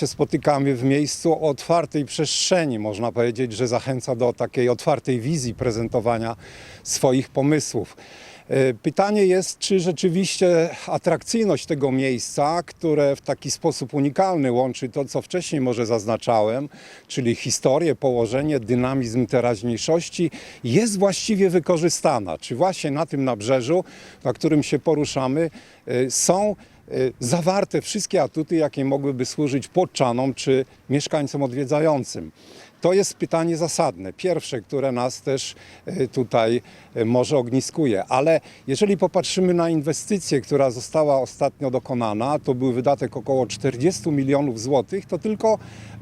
się spotykamy w miejscu o otwartej przestrzeni. Można powiedzieć, że zachęca do takiej otwartej wizji prezentowania swoich pomysłów. E, Pytanie jest, czy rzeczywiście atrakcyjność tego miejsca, które w taki sposób unikalny łączy to, co wcześniej może zaznaczałem, czyli historię, położenie, dynamizm teraźniejszości, jest właściwie wykorzystana. Czy właśnie na tym nabrzeżu, na którym się poruszamy, e, są zawarte wszystkie atuty, jakie mogłyby służyć podczanom czy mieszkańcom odwiedzającym. To jest pytanie zasadne, pierwsze, które nas też y, tutaj y, może ogniskuje. Ale jeżeli popatrzymy na inwestycję, która została ostatnio dokonana, to był wydatek około 40 milionów złotych, to tylko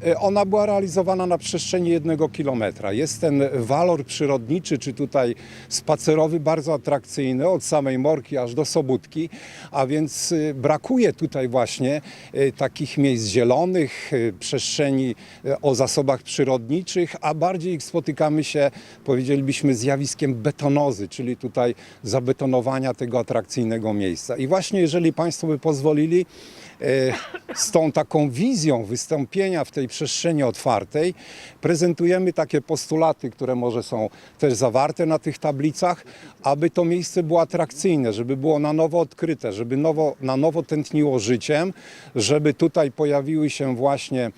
y, ona była realizowana na przestrzeni jednego kilometra. Jest ten walor przyrodniczy, czy tutaj spacerowy bardzo atrakcyjny od samej Morki aż do Sobótki, a więc y, brakuje tutaj właśnie takich miejsc zielonych, przestrzeni o zasobach przyrodniczych, a bardziej spotykamy się, powiedzielibyśmy, zjawiskiem czyli tutaj zabetonowania tego atrakcyjnego miejsca. I właśnie jeżeli Państwo by pozwolili, e, z tą taką wizją wystąpienia w tej przestrzeni otwartej prezentujemy takie postulaty, które może są też zawarte na tych tablicach, aby to miejsce było atrakcyjne, żeby było na nowo odkryte, żeby nowo, na nowo tętniło życiem, żeby tutaj pojawiły się właśnie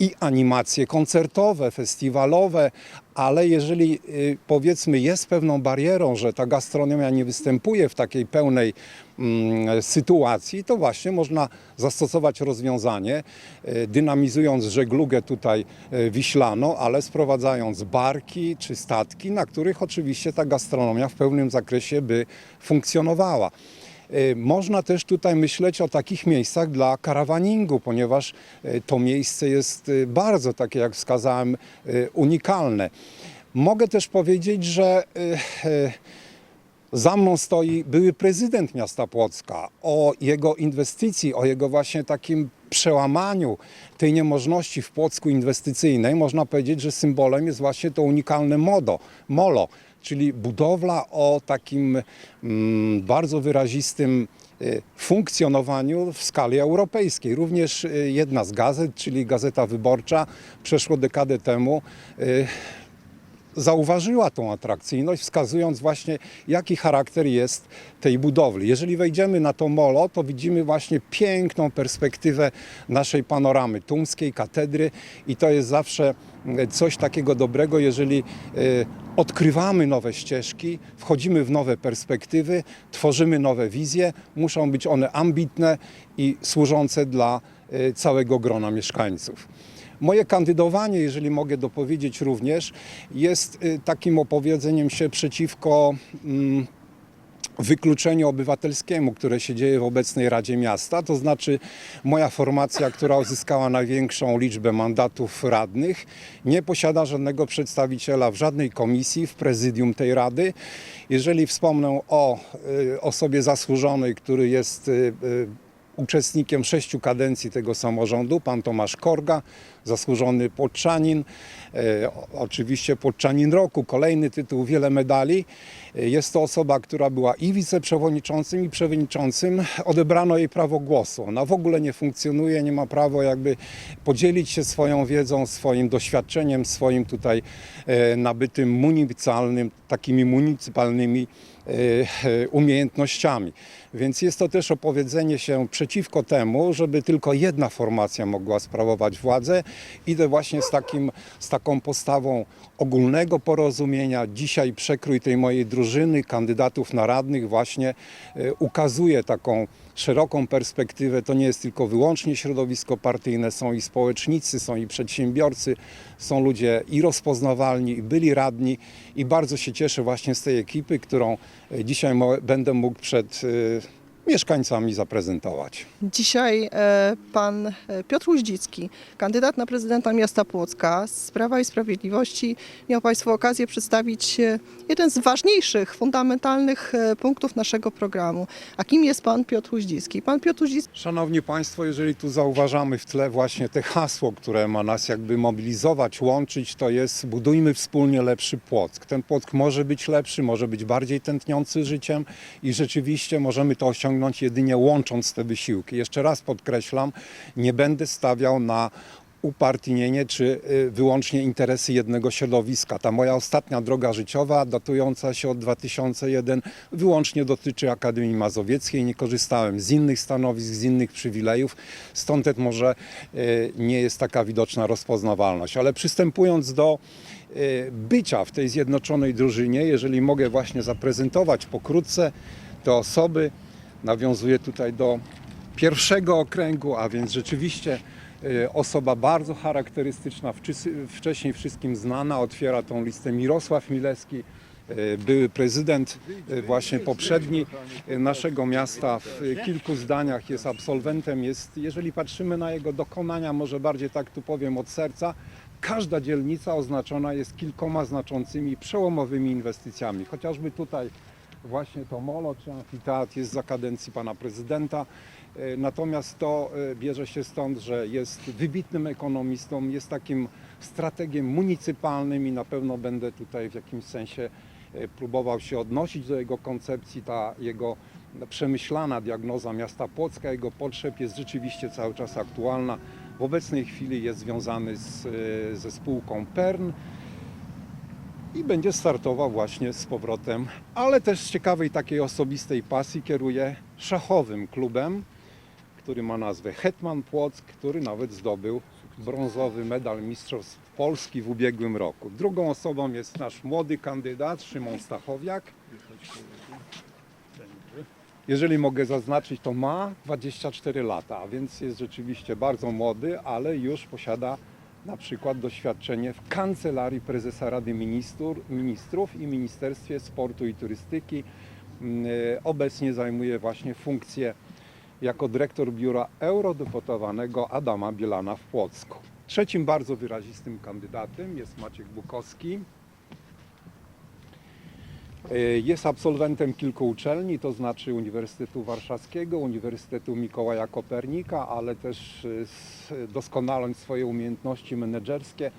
i animacje koncertowe, festiwalowe, ale jeżeli y, powiedzmy jest pewną barierą, że ta gastronomia nie występuje w takiej pełnej mm, sytuacji, to właśnie można zastosować rozwiązanie, y, dynamizując żeglugę tutaj y, wiślaną, ale sprowadzając barki czy statki, na których oczywiście ta gastronomia w pełnym zakresie by funkcjonowała. Y, Można też tutaj myśleć o takich miejscach dla karawaningu, ponieważ y, to miejsce jest y, bardzo, takie jak wskazałem, unikalne. Mogę też powiedzieć, że za mną stoi były prezydent miasta Płocka. O jego inwestycji, o jego właśnie takim przełamaniu tej niemożności w Płocku inwestycyjnej, można powiedzieć, że symbolem jest właśnie to unikalne modo, molo, czyli budowla o takim mm, bardzo wyrazistym y, funkcjonowaniu w skali europejskiej. Również y, jedna z gazet, czyli Gazeta Wyborcza, przeszło dekadę temu y, zauważyła tą atrakcyjność, wskazując właśnie, jaki charakter jest tej budowli. Jeżeli wejdziemy na to molo, to widzimy właśnie piękną perspektywę naszej panoramy tumskiej katedry i to jest zawsze e, coś takiego dobrego, jeżeli e, odkrywamy nowe ścieżki, wchodzimy w nowe perspektywy, tworzymy nowe wizje, muszą być one ambitne i służące dla e, całego grona mieszkańców. Moje kandydowanie, jeżeli mogę dopowiedzieć również, jest y, takim opowiedzeniem się przeciwko mm, wykluczeniu obywatelskiemu, które się dzieje w obecnej Radzie Miasta. To znaczy moja formacja, która uzyskała największą liczbę mandatów radnych, nie posiada żadnego przedstawiciela w żadnej komisji, w prezydium tej Rady. Jeżeli wspomnę o y, osobie zasłużonej, który jest y, uczestnikiem sześciu kadencji tego samorządu, pan Tomasz Korga, zasłużony Płoczanin, e, oczywiście Płoczanin Roku, kolejny tytuł, wiele medali. E, Jest to osoba, która była i wiceprzewodniczącym, i przewodniczącym. Odebrano jej prawo głosu. Ona w ogóle nie funkcjonuje, nie ma prawa jakby podzielić się swoją wiedzą, swoim doświadczeniem, swoim tutaj e, nabytym municipalnym, takimi municypalnymi umiejętnościami. Więc jest to też opowiedzenie się przeciwko temu, żeby tylko jedna formacja mogła sprawować władzę. Idę właśnie z, takim, z taką postawą ogólnego porozumienia. Dzisiaj przekrój tej mojej drużyny kandydatów na radnych właśnie e, ukazuje taką szeroką perspektywę. To nie jest tylko wyłącznie środowisko partyjne, są i społecznicy, są i przedsiębiorcy, są ludzie i rozpoznawalni, i byli radni i bardzo się cieszę właśnie z tej ekipy, którą e, dzisiaj będę mógł przed e, mieszkańcami zaprezentować. Dzisiaj e, pan e, Piotr Uździcki, kandydat na prezydenta miasta Płocka z Prawa i Sprawiedliwości, miał Państwo okazję przedstawić e, jeden z ważniejszych, fundamentalnych e, punktów naszego programu. A kim jest pan Piotr Uździcki? Pan Piotr Uździcki Szanowni Państwo, jeżeli tu zauważamy w tle właśnie te hasło, które ma nas jakby mobilizować, łączyć, to jest budujmy wspólnie lepszy Płock. Ten Płock może być lepszy, może być bardziej tętniący życiem i rzeczywiście możemy to osiągnąć osiągnąć jedynie łącząc te wysiłki. Jeszcze raz podkreślam, nie będę stawiał na upartyjnienie czy y, wyłącznie interesy jednego środowiska. Ta moja ostatnia droga życiowa, datująca się od 2001, wyłącznie dotyczy Akademii Mazowieckiej. Nie korzystałem z innych stanowisk, z innych przywilejów, stąd też może y, nie jest taka widoczna rozpoznawalność. Ale przystępując do y, bycia w tej zjednoczonej drużynie, jeżeli mogę właśnie zaprezentować pokrótce te osoby, nawiązuję tutaj do pierwszego okręgu, a więc rzeczywiście e, osoba bardzo charakterystyczna, wcześniej wszystkim znana, otwiera tą listę Mirosław Milewski, e, były prezydent e, właśnie poprzedni naszego miasta. W kilku zdaniach jest absolwentem, jest, jeżeli patrzymy na jego dokonania, może bardziej tak tu powiem od serca, każda dzielnica oznaczona jest kilkoma znaczącymi, przełomowymi inwestycjami. Chociażby tutaj właśnie to molo czy amfiteatr jest za kadencji pana prezydenta. E, Natomiast to e, bierze się stąd, że jest wybitnym ekonomistą, jest takim strategiem municypalnym i na pewno będę tutaj w jakimś sensie e, próbował się odnosić do jego koncepcji. Ta jego przemyślana diagnoza miasta Płocka, jego potrzeb jest rzeczywiście cały czas aktualna. W obecnej chwili jest związany z, ze spółką PERN i będzie startował właśnie z powrotem, ale też z ciekawej takiej osobistej pasji kieruje szachowym klubem, który ma nazwę Hetman Płock, który nawet zdobył brązowy medal Mistrzostw Polski w ubiegłym roku. Drugą osobą jest nasz młody kandydat Szymon Stachowiak. Jeżeli mogę zaznaczyć, to ma 24 lata, więc jest rzeczywiście bardzo młody, ale już posiada na przykład doświadczenie w kancelarii prezesa Rady Ministrów, Ministrów i Ministerstwie Sportu i Turystyki. Mm, e, Obecnie zajmuje właśnie funkcję jako dyrektor biura eurodeputowanego Adama Bielana w Płocku. Trzecim bardzo wyrazistym kandydatem jest Maciek Bukowski. E, Jest absolwentem kilku uczelni, to znaczy Uniwersytetu Warszawskiego, Uniwersytetu Mikołaja Kopernika, ale też s- doskonaląc swoje umiejętności menedżerskie,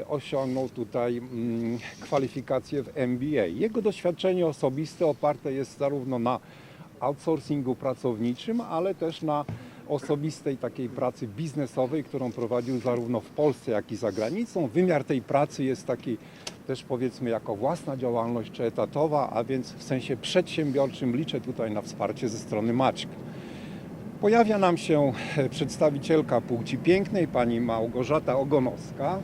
e, osiągnął tutaj mm, kwalifikacje w MBA. Jego doświadczenie osobiste oparte jest zarówno na outsourcingu pracowniczym, ale też na osobistej takiej pracy biznesowej, którą prowadził zarówno w Polsce, jak i za granicą. Wymiar tej pracy jest taki też powiedzmy jako własna działalność czy etatowa, a więc w sensie przedsiębiorczym liczę tutaj na wsparcie ze strony Maćka. Pojawia nam się przedstawicielka płci pięknej, pani Małgorzata Ogonowska.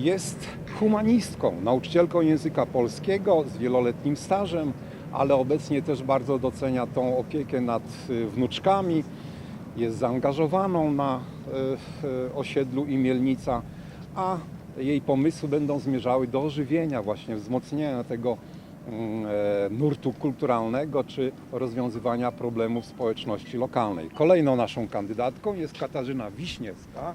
Jest humanistką, nauczycielką języka polskiego z wieloletnim stażem, ale obecnie też bardzo docenia tą opiekę nad wnuczkami. Jest zaangażowaną na e, e, osiedlu Imielnica, a jej pomysły będą zmierzały do ożywienia, właśnie wzmocnienia tego mm, e, nurtu kulturalnego czy rozwiązywania problemów społeczności lokalnej. Kolejną naszą kandydatką jest Katarzyna Wiśniewska.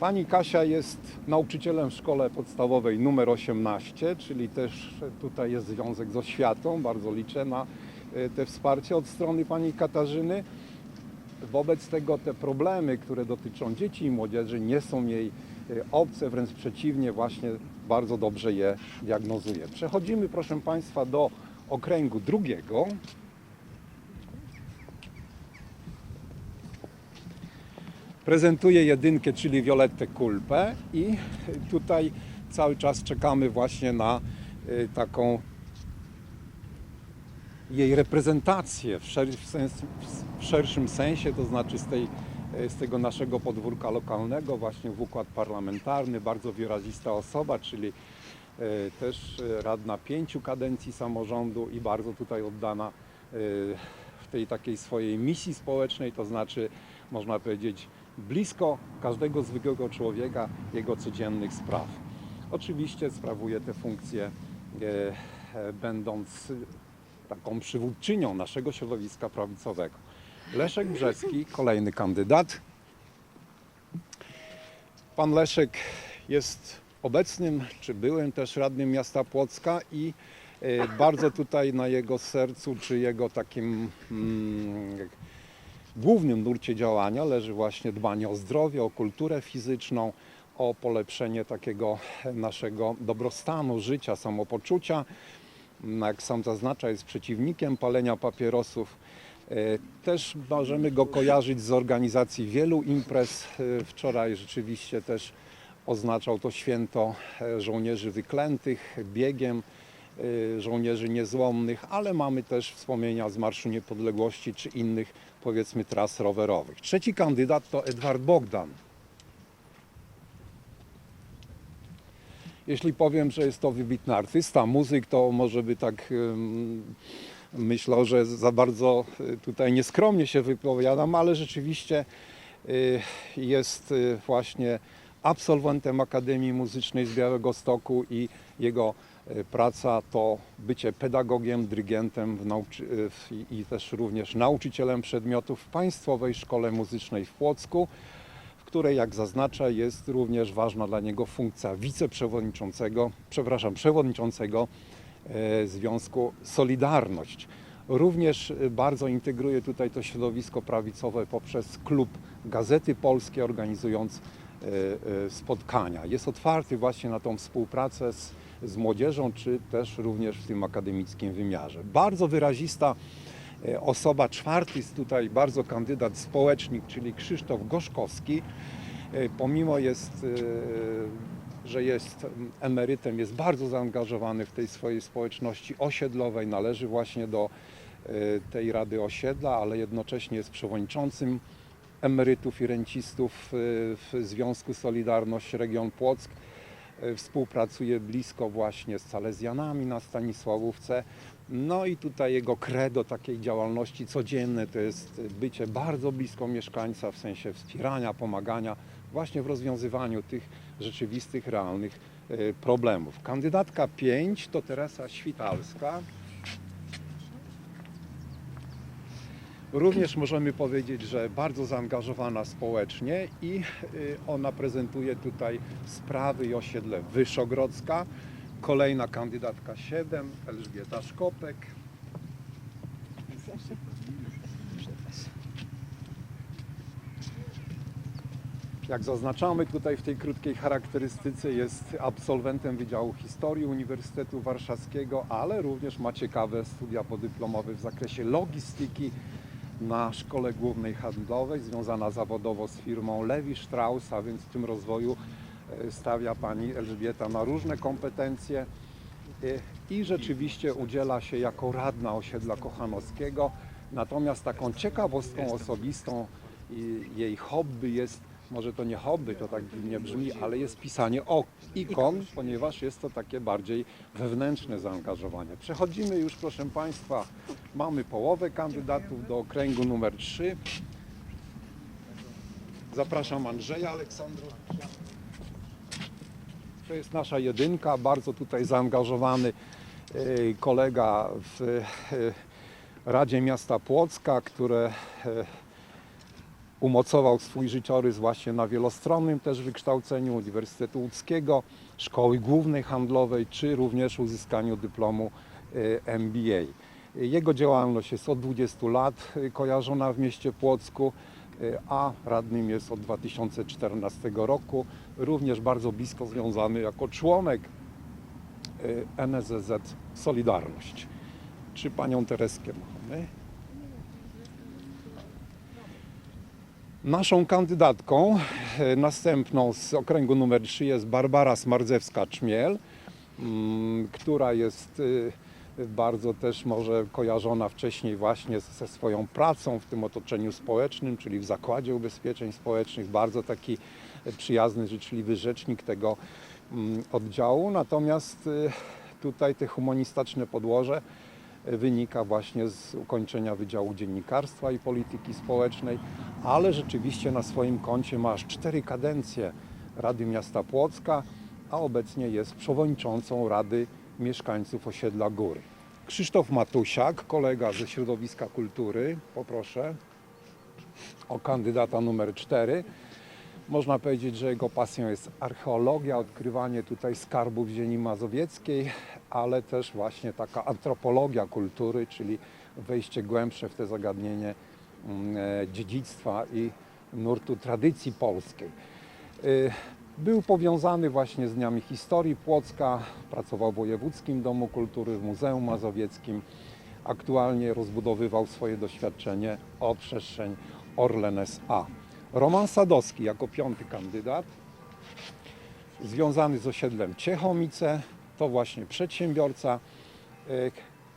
Pani Kasia jest nauczycielem w szkole podstawowej numer 18, czyli też tutaj jest związek z oświatą. Bardzo liczę na te wsparcie od strony pani Katarzyny. Wobec tego te problemy, które dotyczą dzieci i młodzieży, nie są jej e, obce, wręcz przeciwnie, właśnie bardzo dobrze je diagnozuje. Przechodzimy, proszę Państwa, do okręgu drugiego. Prezentuję jedynkę, czyli Violettę Kulpę i tutaj cały czas czekamy właśnie na y, taką jej reprezentację w, szer- w, szerszym sensie, to znaczy z, tej, z tego naszego podwórka lokalnego, właśnie w układ parlamentarny, bardzo wyrazista osoba, czyli e, też radna pięciu kadencji samorządu i bardzo tutaj oddana e, w tej takiej swojej misji społecznej, to znaczy można powiedzieć blisko każdego zwykłego człowieka, jego codziennych spraw. Oczywiście sprawuje te funkcje e, będąc taką przywódczynią naszego środowiska prawicowego. Leszek Brzeski, kolejny kandydat. Pan Leszek jest obecnym, czy byłym też radnym miasta Płocka i e, bardzo tutaj na jego sercu, czy jego takim mm, głównym nurcie działania leży właśnie dbanie o zdrowie, o kulturę fizyczną. o polepszenie takiego naszego dobrostanu, życia, samopoczucia. Jak sam zaznacza, jest przeciwnikiem palenia papierosów. E, Też możemy go kojarzyć z organizacji wielu imprez. E, Wczoraj rzeczywiście też oznaczał to święto e, żołnierzy wyklętych, biegiem żołnierzy niezłomnych, ale mamy też wspomnienia z Marszu Niepodległości czy innych, powiedzmy, tras rowerowych. Trzeci kandydat to Edward Bogdan. Jeśli powiem, że jest to wybitny artysta, muzyk, to może by tak myślał, że za bardzo y, tutaj nieskromnie się wypowiadam, ale rzeczywiście y, jest y, właśnie absolwentem Akademii Muzycznej z Białego Stoku i jego praca to bycie pedagogiem, dyrygentem i- też również nauczycielem przedmiotów w Państwowej Szkole Muzycznej w Płocku której, jak zaznacza, jest również ważna dla niego funkcja wiceprzewodniczącego, przepraszam, przewodniczącego e, Związku Solidarność. Również e, bardzo integruje tutaj to środowisko prawicowe poprzez klub Gazety Polskie, organizując e, spotkania. Jest otwarty właśnie na tą współpracę z, z młodzieżą, czy też również w tym akademickim wymiarze. Bardzo wyrazista Osoba czwarty jest tutaj bardzo kandydat społecznik, czyli Krzysztof Gorzkowski. E, Pomimo jest, e, że jest emerytem, jest bardzo zaangażowany w tej swojej społeczności osiedlowej, należy właśnie do e, tej Rady Osiedla, ale jednocześnie jest przewodniczącym emerytów i rencistów e, w Związku Solidarność Region Płock. E, Współpracuje blisko właśnie z Salezjanami na Stanisławówce. No i tutaj jego credo takiej działalności codziennej to jest bycie bardzo blisko mieszkańca w sensie wspierania, pomagania właśnie w rozwiązywaniu tych rzeczywistych, realnych e, problemów. Kandydatka 5 to Teresa Świtalska. Również możemy powiedzieć, że bardzo zaangażowana społecznie i y, ona prezentuje tutaj sprawy i osiedle Wyszogrodzka. Kolejna kandydatka 7, Elżbieta Szkopek. Jak zaznaczamy tutaj w tej krótkiej charakterystyce, jest absolwentem Wydziału Historii Uniwersytetu Warszawskiego, ale również ma ciekawe studia podyplomowe w zakresie logistyki na Szkole Głównej Handlowej, związana zawodowo z firmą Lewi Strauss, a więc w tym rozwoju e, stawia pani Elżbieta na różne kompetencje e, i rzeczywiście udziela się jako radna osiedla Kochanowskiego. Natomiast taką ciekawostką osobistą jej hobby jest, może to nie hobby, to tak dziwnie brzmi, ale jest pisanie ikon, ponieważ jest to takie bardziej wewnętrzne zaangażowanie. Przechodzimy już, proszę Państwa, mamy połowę kandydatów do okręgu numer 3. Zapraszam Andrzeja Aleksandrowicza. To jest nasza jedynka, bardzo tutaj zaangażowany e, kolega w e, Radzie Miasta Płocka, które e, umocował swój życiorys właśnie na wielostronnym też wykształceniu Uniwersytetu Łódzkiego, Szkoły Głównej Handlowej, czy również uzyskaniu dyplomu e, MBA. Jego działalność jest od 20 lat e, kojarzona w mieście Płocku, e, a radnym jest od 2014 roku. Również bardzo blisko związany jako członek NSZZ Solidarność. Czy panią Tereskę mamy? Naszą kandydatką e, następną z okręgu numer 3 jest Barbara Smardzewska-Czmiel, mm, która jest e, bardzo też może kojarzona wcześniej właśnie ze swoją pracą w tym otoczeniu społecznym, czyli w Zakładzie Ubezpieczeń Społecznych. Bardzo taki e, przyjazny, życzliwy rzecznik tego mm, oddziału. Natomiast e, tutaj te humanistyczne podłoże wynika właśnie z ukończenia Wydziału Dziennikarstwa i Polityki Społecznej, ale rzeczywiście na swoim koncie ma aż cztery kadencje Rady Miasta Płocka, a obecnie jest przewodniczącą Rady Mieszkańców Osiedla Góry. Krzysztof Matusiak, kolega ze środowiska kultury, poproszę o kandydata numer 4. Można powiedzieć, że jego pasją jest archeologia, odkrywanie tutaj skarbów ziemi mazowieckiej, ale też właśnie taka antropologia kultury, czyli wejście głębsze w te zagadnienie mm, e, dziedzictwa i nurtu tradycji polskiej. Y, Był powiązany właśnie z Dniami Historii Płocka, pracował w Wojewódzkim Domu Kultury, w Muzeum Mazowieckim. Aktualnie rozbudowywał swoje doświadczenie o przestrzeń Orlen S.A. Roman Sadowski jako piąty kandydat, związany z osiedlem Ciechomice, to właśnie przedsiębiorca y,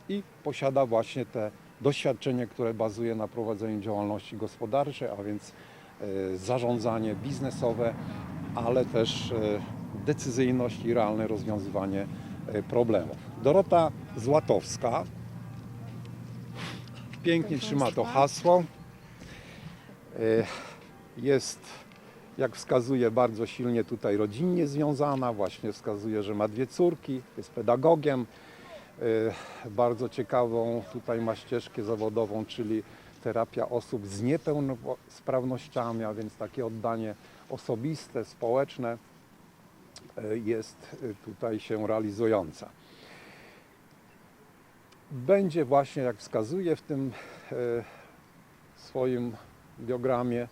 i posiada właśnie te doświadczenie, które bazuje na prowadzeniu działalności gospodarczej, a więc y, zarządzanie biznesowe, ale też y, decyzyjność i realne rozwiązywanie problemów. Dorota Złatowska pięknie trzyma to hasło. Jest, jak wskazuje, bardzo silnie tutaj rodzinnie związana. Właśnie wskazuje, że ma dwie córki, jest pedagogiem. Y, Bardzo ciekawą tutaj ma ścieżkę zawodową, czyli terapia osób z niepełnosprawnościami, a więc takie oddanie osobiste, społeczne y, jest y, tutaj się realizująca. Będzie właśnie, jak wskazuje w tym e, swoim biogramie,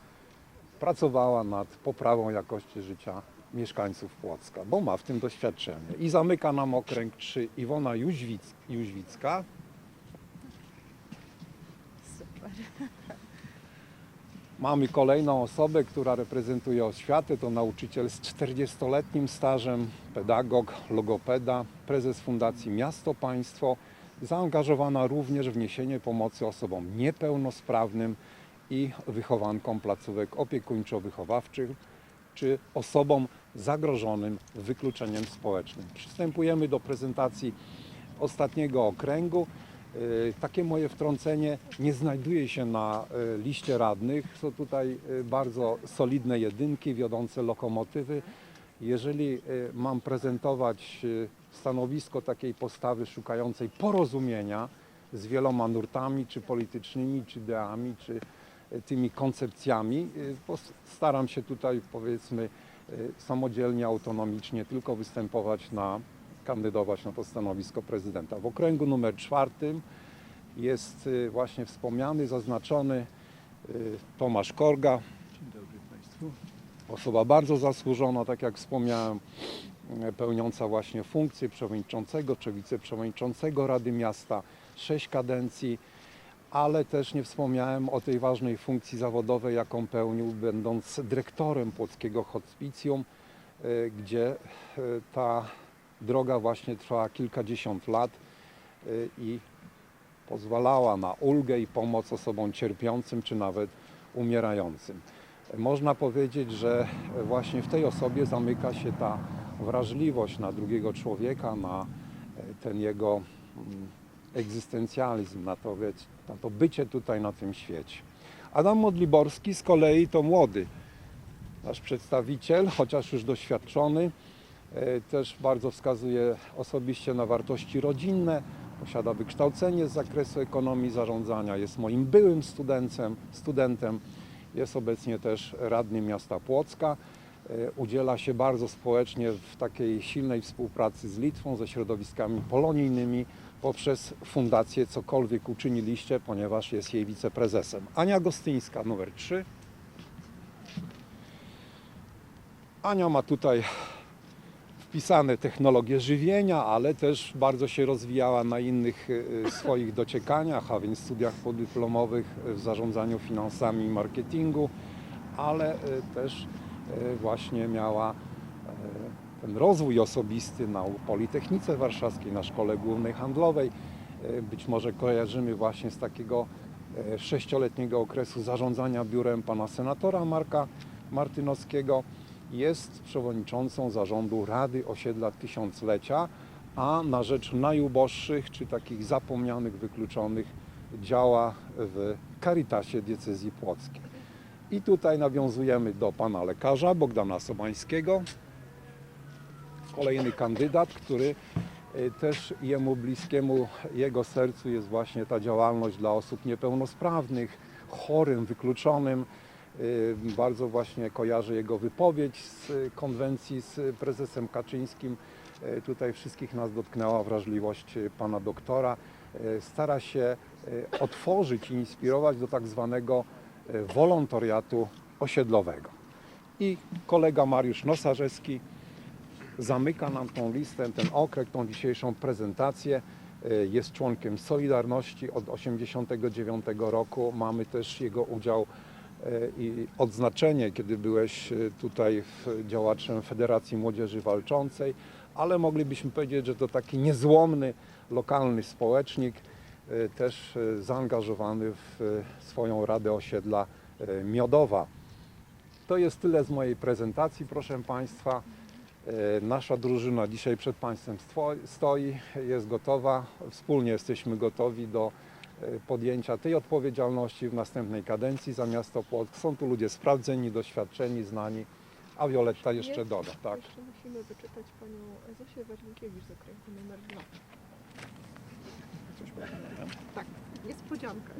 pracowała nad poprawą jakości życia mieszkańców Płocka, bo ma w tym doświadczenie. I zamyka nam okręg 3 Iwona Jóźwic, Jóźwicka. Mamy kolejną osobę, która reprezentuje oświatę. To nauczyciel z 40-letnim stażem, pedagog, logopeda, prezes Fundacji Miasto Państwo, zaangażowana również w niesienie pomocy osobom niepełnosprawnym i wychowankom placówek opiekuńczo-wychowawczych czy osobom zagrożonym wykluczeniem społecznym. Przystępujemy do prezentacji ostatniego okręgu. Y, Takie moje wtrącenie nie znajduje się na y, liście radnych. Są tutaj y, bardzo solidne jedynki, wiodące lokomotywy. Jeżeli mam prezentować stanowisko takiej postawy szukającej porozumienia z wieloma nurtami, czy politycznymi, czy ideami, czy tymi koncepcjami, y, staram się tutaj powiedzmy y, samodzielnie, autonomicznie tylko występować na, kandydować na to stanowisko prezydenta. W okręgu numer czwartym jest y, właśnie wspomniany, zaznaczony Tomasz Korga, Dzień dobry Państwu. Osoba bardzo zasłużona, tak jak wspomniałem, pełniąca właśnie funkcję przewodniczącego czy wiceprzewodniczącego Rady Miasta, sześć kadencji, ale też nie wspomniałem o tej ważnej funkcji zawodowej, jaką pełnił, będąc dyrektorem Płockiego Hospicjum, e, gdzie e, ta droga właśnie trwała kilkadziesiąt lat e, i pozwalała na ulgę i pomoc osobom cierpiącym czy nawet umierającym. Można powiedzieć, że właśnie w tej osobie zamyka się ta wrażliwość na drugiego człowieka, na ten jego mm, egzystencjalizm, na to, wiec- na to bycie tutaj na tym świecie. Adam Modliborski z kolei to młody nasz przedstawiciel, chociaż już doświadczony, e, też bardzo wskazuje osobiście na wartości rodzinne, posiada wykształcenie z zakresu ekonomii zarządzania, jest moim byłym studentem, studentem jest obecnie też radnym miasta Płocka. E, Udziela się bardzo społecznie w takiej silnej współpracy z Litwą, ze środowiskami polonijnymi poprzez fundację Cokolwiek Uczyniliście, ponieważ jest jej wiceprezesem. Ania Gostyńska, numer 3. Ania ma tutaj wpisane technologie żywienia, ale też bardzo się rozwijała na innych e, swoich dociekaniach, a więc studiach podyplomowych w zarządzaniu finansami i marketingu, ale też właśnie miała ten rozwój osobisty na Politechnice Warszawskiej, na Szkole Głównej Handlowej. E, Być może kojarzymy właśnie z takiego e, sześcioletniego okresu zarządzania biurem pana senatora Marka Martynowskiego. Jest przewodniczącą zarządu Rady Osiedla Tysiąclecia, a na rzecz najuboższych czy takich zapomnianych, wykluczonych działa w Caritasie Diecezji Płockiej. I tutaj nawiązujemy do pana lekarza Bogdana Sobańskiego, kolejny kandydat, który y, też jemu bliskiemu, jego sercu jest właśnie ta działalność dla osób niepełnosprawnych, chorym, wykluczonym. Y, Bardzo właśnie kojarzę jego wypowiedź z konwencji z prezesem Kaczyńskim. Y, Tutaj wszystkich nas dotknęła wrażliwość pana doktora. Stara się otworzyć i inspirować do tak zwanego wolontariatu osiedlowego. I kolega Mariusz Nosarzewski zamyka nam tą listę, ten okręg, tą dzisiejszą prezentację. E, Jest członkiem Solidarności od 1989 roku. Mamy też jego udział e, i odznaczenie, kiedy byłeś e, tutaj działaczem Federacji Młodzieży Walczącej, ale moglibyśmy powiedzieć, że to taki niezłomny, lokalny społecznik, też zaangażowany w swoją Radę Osiedla Miodowa. To jest tyle z mojej prezentacji, proszę Państwa. E, Nasza drużyna dzisiaj przed Państwem stoi, jest gotowa. Wspólnie jesteśmy gotowi do e, podjęcia tej odpowiedzialności w następnej kadencji za miasto Płock. Są tu ludzie sprawdzeni, doświadczeni, znani, a Wioletta jeszcze doda. Tak. Jeszcze musimy wyczytać panią Zosię Wernikiewicz z okręgu numer 2. Tak, niespodzianka.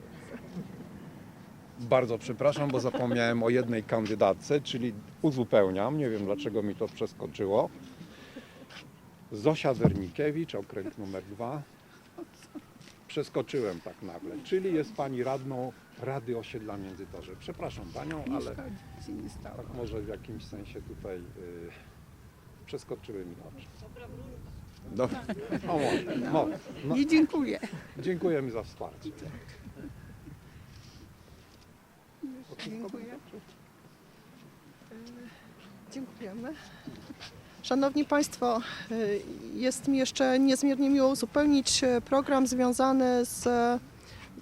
Bardzo przepraszam, bo zapomniałem o jednej kandydatce, czyli uzupełniam, nie wiem dlaczego mi to przeskoczyło. Zosia Wernikiewicz, okręg numer dwa. Przeskoczyłem tak nagle, czyli jest Pani radną Rady Osiedla Międzytorze. Przepraszam Panią, ale tak może w jakimś sensie tutaj y, przeskoczyły mi oczy. Dobra. O, może. No, no, I dziękuję. dziękujemy za wsparcie. Dziękuję. Dziękujemy. Szanowni Państwo, y, jest mi jeszcze niezmiernie miło uzupełnić e, program związany z e,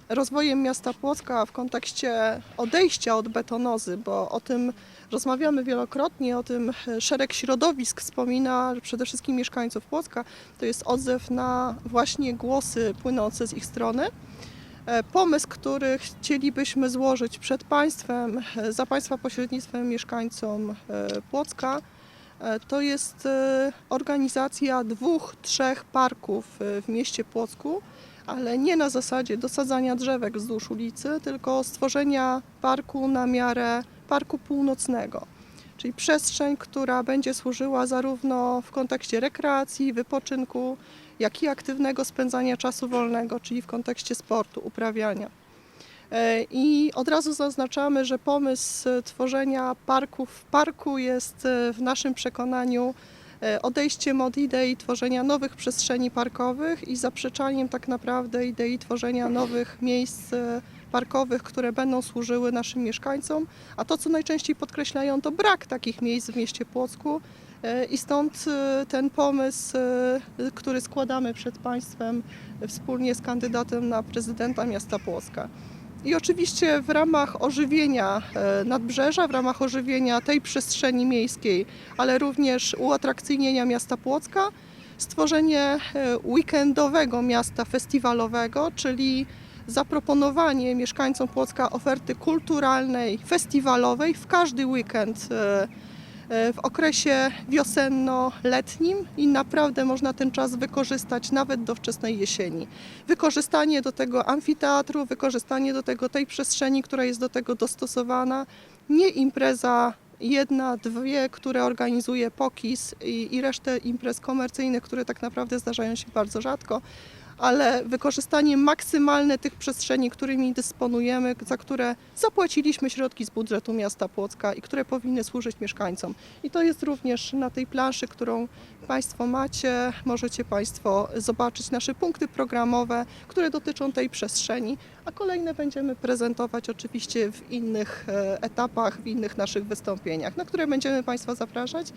rozwojem miasta Płocka w kontekście odejścia od betonozy, bo o tym rozmawiamy wielokrotnie, o tym e, szereg środowisk wspomina, przede wszystkim mieszkańców Płocka. To jest odzew na właśnie głosy płynące z ich strony. E, Pomysł, który chcielibyśmy złożyć przed Państwem, e, za Państwa pośrednictwem mieszkańcom e, Płocka, to jest organizacja dwóch, trzech parków w mieście Płocku, ale nie na zasadzie dosadzania drzewek wzdłuż ulicy, tylko stworzenia parku na miarę parku północnego. Czyli przestrzeń, która będzie służyła zarówno w kontekście rekreacji, wypoczynku, jak i aktywnego spędzania czasu wolnego, czyli w kontekście sportu, uprawiania. E, I od razu zaznaczamy, że pomysł tworzenia parków w parku jest e, w naszym przekonaniu e, odejściem od idei tworzenia nowych przestrzeni parkowych i zaprzeczaniem tak naprawdę idei tworzenia nowych miejsc parkowych, które będą służyły naszym mieszkańcom. A to, co najczęściej podkreślają, to brak takich miejsc w mieście Płocku. E, I stąd e, ten pomysł, e, który składamy przed Państwem wspólnie z kandydatem na prezydenta miasta Płocka. I oczywiście w ramach ożywienia nadbrzeża, w ramach ożywienia tej przestrzeni miejskiej, ale również uatrakcyjnienia miasta Płocka, stworzenie weekendowego miasta festiwalowego, czyli zaproponowanie mieszkańcom Płocka oferty kulturalnej, festiwalowej w każdy weekend w okresie wiosenno-letnim i naprawdę można ten czas wykorzystać nawet do wczesnej jesieni. Wykorzystanie do tego amfiteatru, wykorzystanie do tego tej przestrzeni, która jest do tego dostosowana, nie impreza jedna, dwie, które organizuje POKIS i, i resztę imprez komercyjnych, które tak naprawdę zdarzają się bardzo rzadko, ale wykorzystanie maksymalne tych przestrzeni, którymi dysponujemy, za które zapłaciliśmy środki z budżetu miasta Płocka i które powinny służyć mieszkańcom. I to jest również na tej planszy, którą Państwo macie. Możecie Państwo zobaczyć nasze punkty programowe, które dotyczą tej przestrzeni, a kolejne będziemy prezentować oczywiście w innych e, etapach, w innych naszych wystąpieniach, na które będziemy Państwa zapraszać,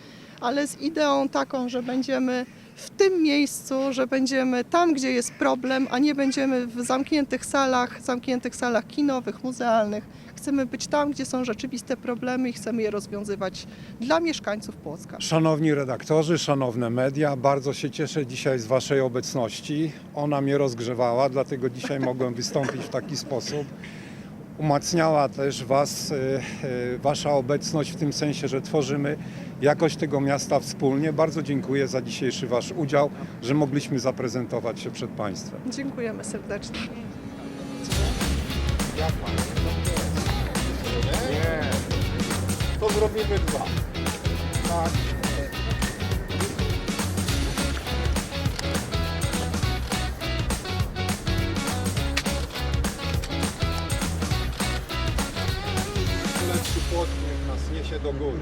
ale z ideą taką, że będziemy w tym miejscu, że będziemy tam, gdzie jest problem, a nie będziemy w zamkniętych salach, zamkniętych salach kinowych, muzealnych. Chcemy być tam, gdzie są rzeczywiste problemy i chcemy je rozwiązywać dla mieszkańców Płocka. Szanowni redaktorzy, szanowne media, bardzo się cieszę dzisiaj z Waszej obecności. Ona mnie rozgrzewała, dlatego dzisiaj mogłem wystąpić w taki sposób. Umacniała też Was, e, e, Wasza obecność w tym sensie, że tworzymy jakość tego miasta wspólnie. Bardzo dziękuję za dzisiejszy Wasz udział, że mogliśmy zaprezentować się przed Państwem. Dziękujemy serdecznie. Nie, to zrobimy dwa. Tak. Lepszy niech nas niesie do góry.